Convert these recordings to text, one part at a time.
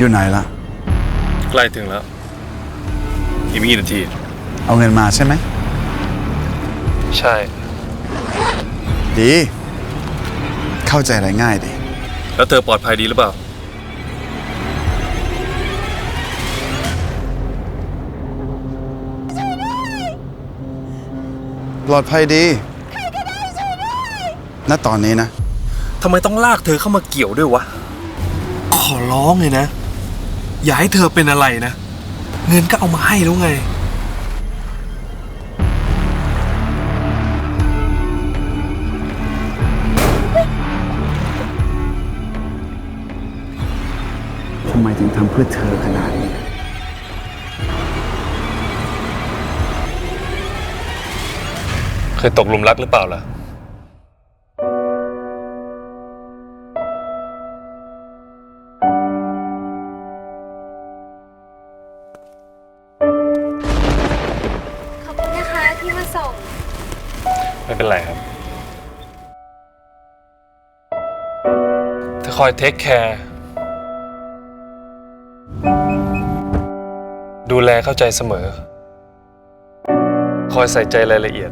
ฮัลโหลอยู่ไหนล่ะใกล้ถึงแล้วอีกไม่กี่นาที เอาเงินมาใช่ไหม ใช่ ดี เข้าใจอะไรง่ายดี แล้วเธอปลอดภัยดีหรือเปล่า ปลอดภัยดี ณ ตอนนี้นะ ทำไมต้องลากเธอเข้ามาเกี่ยวด้วยวะ ขอร้องเลยนะ อย่าให้เธอเป็นอะไรนะ เงินก็เอามาให้แล้วไง ทำไมถึงทำเพื่อเธอขนาดนี้ เคยตกหลุมรักหรือเปล่าล่ะ ไม่เป็นไรครับ เธอคอยเทคแคร์ ดูแลเข้าใจเสมอ คอยใส่ใจรายละเอียด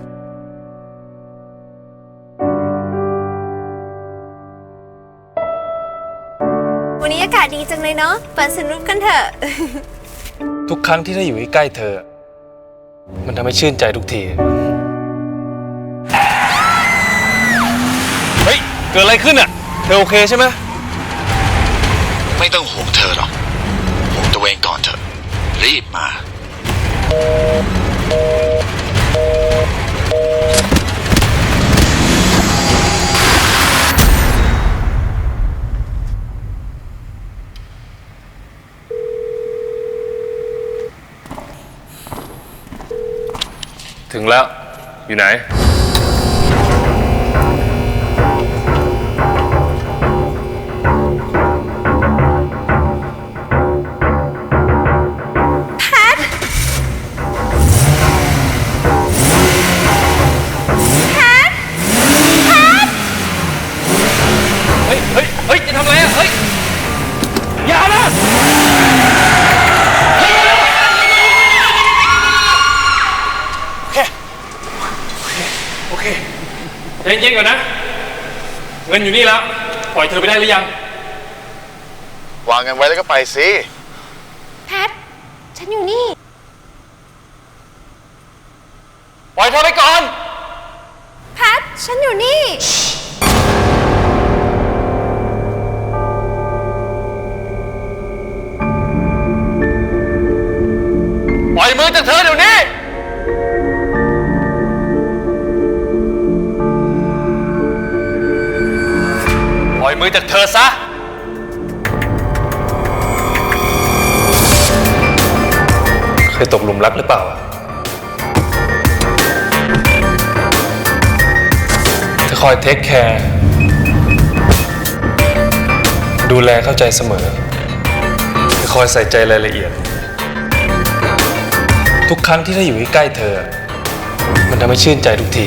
วันนี้อากาศดีจังเลยเนาะเปิดสนุกกันเถอะ ทุกครั้งที่ได้อยู่ใกล้ๆเธอ มันทำให้ชื่นใจทุกที กิดอะไรขึ้นอะ เธอโอเคใช่ไหมไม่ต้องห่วงเธอหรอกห่วงตัวเองก่อนเถอะ รีบมา ถึงแล้ว อยู่ไหน ใจเย็นๆก่อนนะ เงินอยู่นี่แล้ว ปล่อยเธอไปได้หรือยัง วางเงินไว้แล้วก็ไปสิ แพท ฉันอยู่นี่ ปล่อยเธอไปก่อน แพท ฉันอยู่นี่ ปล่อยมือจากเธอเดี๋ยวนี้ ล่อยมือจากเธอซะ เคยตกหลุมรักหรือเปล่าอะเธอคอยเทคแคร์ ดูแลเข้าใจเสมอเธอคอยใส่ใจรายละเอียด ทุกครั้งที่ได้อยู่ใกล้ๆเธอ มันทำให้ชื่นใจทุกที